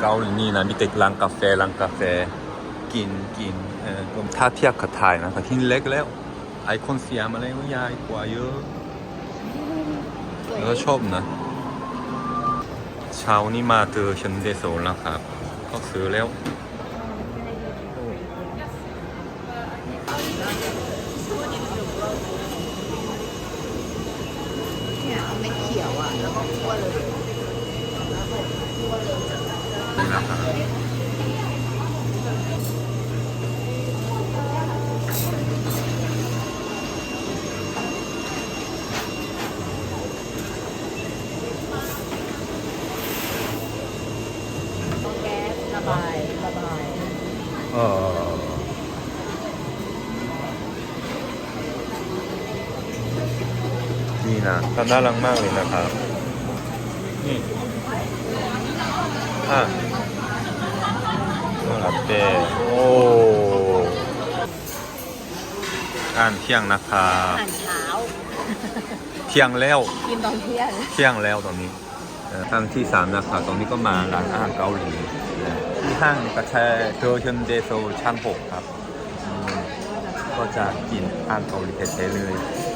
เกาหลีนี่นะมีแต่ร้านกาแฟร้านกาแฟกินกินเออถ้าเทียบกับไทยนะที่เล็กแล้ว ไอคอนสยามอะไรมันใหญ่กว่าเยอะแล้วชอบนะเช้านี้มาเจอเชนเดโซนแล้วครับ ก็ซื้อแล้วเนี่ยเอาเม็ดเขียวอะ แล้วก็คั่วเลยนี่นะครับเอาแก๊สระบายระบายเออนี่นะก็น่ารักมากเลยนะครับนี่ อะน่ารักเต้โอ้อ่านเที่ยงนะครับอาหารเช้า เที่ยงแล้ว กินตอนเที่ยง เที่ยงแล้วตอนนี้เอ่อทางที่สามนะครับตรงนี้ก็มาร้านอาหารเกาหลีนะที่ห้างกระแชเทอร์เชนเดโซชั้นหกครับอืมก็จะกินอาหารเกาหลีแท้ๆเลย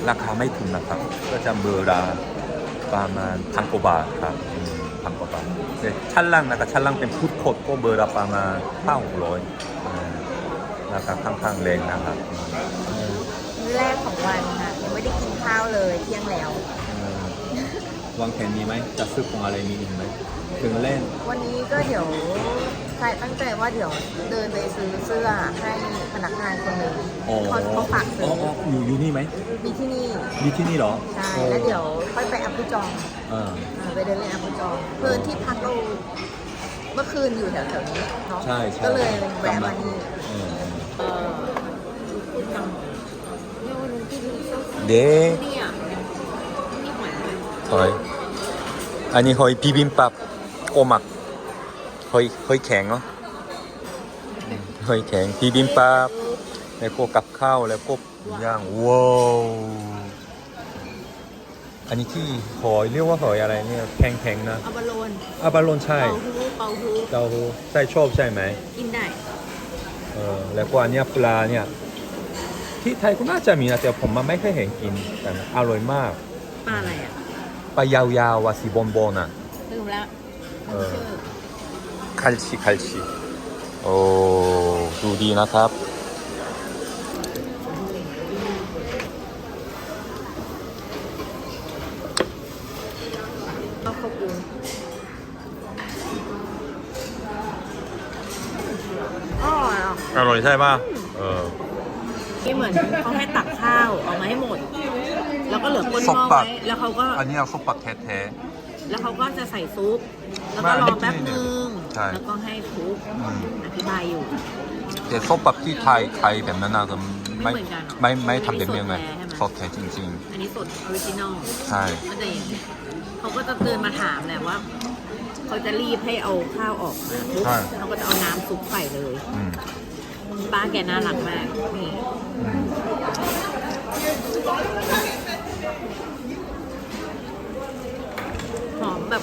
ราคาไม่ถึงนะครับ ก็จะเบอร์ละประมาณพันกว่าบาทครับอืม พันกว่าบาทแต่ชั้นล่างนะครับชั้นล่างเป็นพุทธคดก็เบอร์ละประมาณห้าหกร้อยราคาค่อนข้างแรงนะครับอืมมื้อแรกของวันค่ะยังไม่ได้กินข้าวเลยเที่ยงแล้วเออวางแผนมีไหมจะซื้อของอะไรมีอีกไหมถึงเล่น วันนี้ก็เดี๋ยวใช่ตั้งใจว่าเดี๋ยวเดินไปซื้อเสื้อให้พนักงานคนหนึ่งเขาฝากซื้ออยู่อยู่นี่ไหมมีที่นี่มีที่นี่หรอใช่แล้วเดี๋ยวค่อยไปอัพผู้จองอไปเดินเล่นอัพผู้จองเพื่อที่พักเราเมื่อคืนอยู่แถวๆนี้เนาะใช่ใช่ก็เลยแวะมานี่เออออเด้เอยอันนี้หอยบิบิมปับโอมัก หอยหอยแข็งเนาะหอยแข็งพีบิมปาแล้วก็กับข้าวแล้วก็ย่างว้าวอันนี้ที่หอยเรียกว่าหอยอะไรเนี่ยแข็งๆนะอับาลอนอับาลอนใช่เต้าหูเต้าหูเตาหูใช่ชอบใช่ไหมกินได้เออแล้วก็อันเนี้ยปลาเนี่ยที่ไทยก็น่าจะมีนะแต่ผมมาไม่เคยเห็นกินแต่อร่อยมากปลาอะไรอะปลายาวๆว่าสีบอลบอลอะลืมแล้วเออ ชื่อคัลชิคัลชิโอ้ดูดีนะครับข้าวข้าวปูอร่อยอะ อร่อยใช่ป่ะเออที่เหมือนเขาให้ตักข้าวออกมาให้หมด แล้วก็เหลือก้นหซม้กอปักไว้ แล้วเขาก็ อันนี้เอาซุปปักแท้ แล้วเขาก็จะใส่ซุป แล้วก็รอแป๊บนึง ใช่ แล้วก็ให้ทุบอืมอธิบายอยู่ๆแต่ซุปปักที่ไทยไทยแบบนั้นนะก็ไม่ไม่เหมือนกันเหรอไม่ไม่ทำเป็นเมียงไงไม่สสดดแท้จริง อันนี้สดออริจินอลๆ ใช่ ก็จะอย่างนี้เขาก็จะเดินมาถามแหละว่า เขาจะรีบให้เอาข้าวออกมาปุ๊บใช่ เขาก็จะเอาน้ำซุปใส่เลย อืมป้าแกน่ารักมากนี่อืมหอมแบบ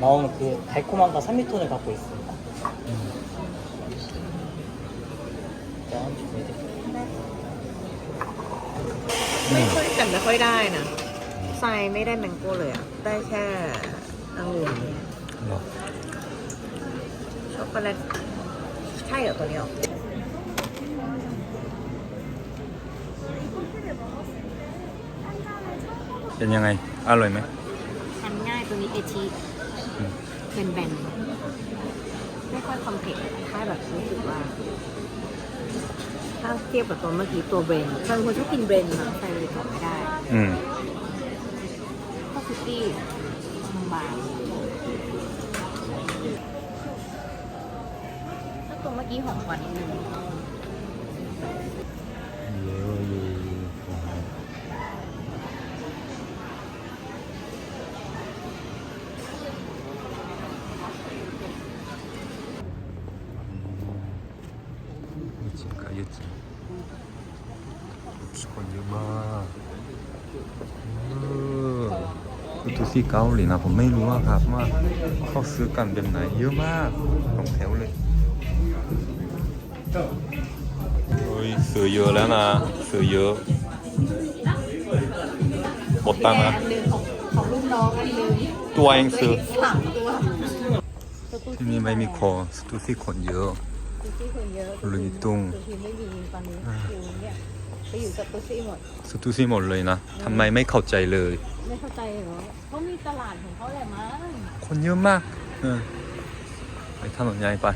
나오는 그 달콤함과 산미톤을 갖고 있습니다. 짠, 준비됐습니다. ไม่ค่อยแต่ไม่ค่อยได้นะทรายไม่ได้แมงโก้เลยอ่ะ ได้แค่องุ่น เนอะ ช็อกโกแลตใช่เหรอตัวนี้หรอ เป็นยังไง อร่อยไหม ทำง่ายตัวนี้เอชิ อืม เป็น แบนๆไม่ค่อยคอมเพล็กซ์แค่แบบรู้สึกว่าถ้าเทียบกับตัวเมื่อกี้ตัวเบรนถ้าเป็นคนชอบกินเบรนนะใส่เลยก่อนไม่ได้อืมข้าวคุกกี้บางเมื่อกี้หอมกว่านิดนึง คนเยอะมากเออคือทุกที่เกาหลีนะผมไม่รู้ว่าครับว่าเขาซื้อกันแบบไหนเยอะมากสองแถวเลยเฮ้ยซื้อเยอะแล้วนะซื้อเยอะหมดตังค์นะของลูกน้องอันนึงตัวเองซื้อที่นี่ไม่มีคนสตูซี่คนเยอะ ซูซี่คนเยอะลุยตุ้งซูซี่ไม่มีตอนนี้อยู่เนี่ยไปอยู่กับซูซี่หมดสตูซี่หมดเลยนะ ทำไมไม่เข้าใจเลย ไม่เข้าใจเหรอเขามีตลาดของเขาแหละมั้งคนเยอะมากเออไปถนนใหญ่ไป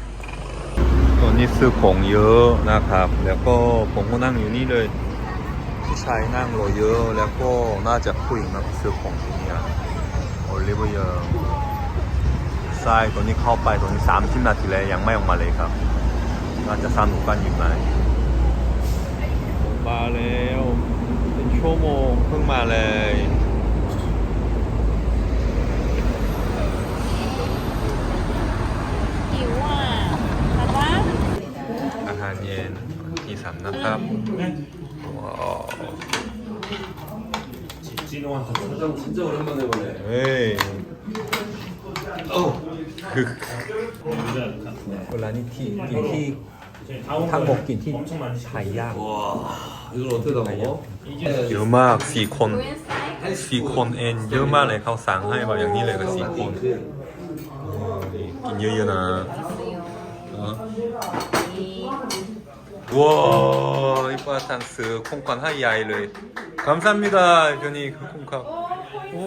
ตอนนี้ซื้อของเยอะนะครับ แล้วก็ผมก็นั่งอยู่นี่เลยผู้ชายนั่งรอเยอะ แล้วก็น่าจะผู้หญิงนะซื้อของที่นี่โอลิเวอร์ใช่ตอนนี้เข้าไปตอนนี้สามสิบนาทีแล้วยังไม่ออกมาเลยครับ น่าจะสนุกกันอยู่ไหมมาแล้วเป็นชั่วโมงเพิ่งมาเลย หิวอ่ะแต่ว่า อาหารเย็นที่สามนะครับว้าว 진호한테 화장 진짜 오랜만에 보네. เฮ้ยคือเวลานี้ที่กินที่ทั้ งหกกินที่ไทยยาก 와, 이걸 어떻게 다 먹어? เยอะมากสี่คนสี่คนเองเยอะมากเลยเขาสั่งให้แบบอย่างนี้เลยก็สี่คนกินเยอะๆนะเออว้าว이뻐한스 콩팥 하이아이를 감사합니다 현이 그 콩팥 ว้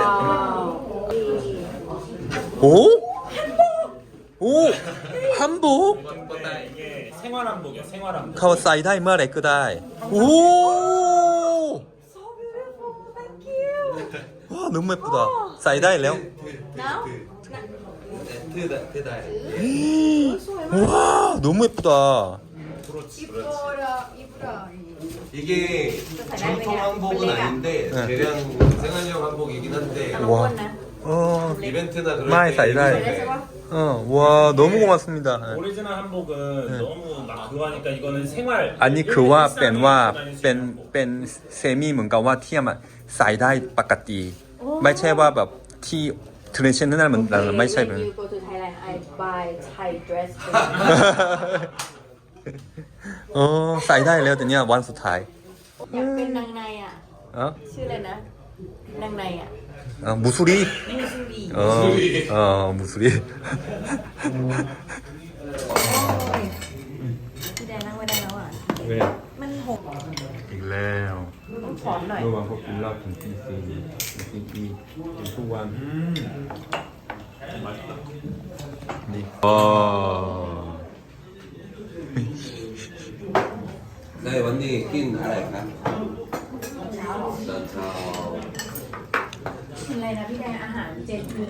าว 오? 오! 한복? 생활 한복이야 생활 한복. 카와사이 다이 마레 그다이 오! 와 너무 예쁘다 사이 다이 레오? 나? 네, 네, 네. 와 너무 예쁘다 이게 전통 한복은 아닌데 대량 생활용 한복이긴 한데 어 이벤트나 그럴 마이 때 사이다이 어, 와 너무 고맙습니다 오리지널 한복은 너무 막 그거 하니까 이거는 생활. 아니 그와 뺀와 뺀 뺀 셈이 뭔가 와 티야만 사이다이 바깥이 ไม่ใช่ว่าแบบที่ทร d ชันนั่นมันมันไม่ใช่แบบ When you go to Thailand I buy Thai dress เออใส่ได้แล้วแต่เนี้ยวันสุดท้าย อยากเป็นนางในอ่ะ เออ ชื่ออะไรนะ นางในอ่ะ เออมุสุรี มิซูรี เออเออมุสุรี พี่แดนนั่งไม่ได้แล้วอ่ะ เว้ย มันหก อีกแล้ว ต้องถอนหน่อย เมื่อวานพวกกินเหล้าถึงตีสี่ตีสี่กินทุกวันดีอ๋อ 네, 언니 낀 알아요? 난 차. กินอะไรนะพี่แดงอาหารเจ็ดคือ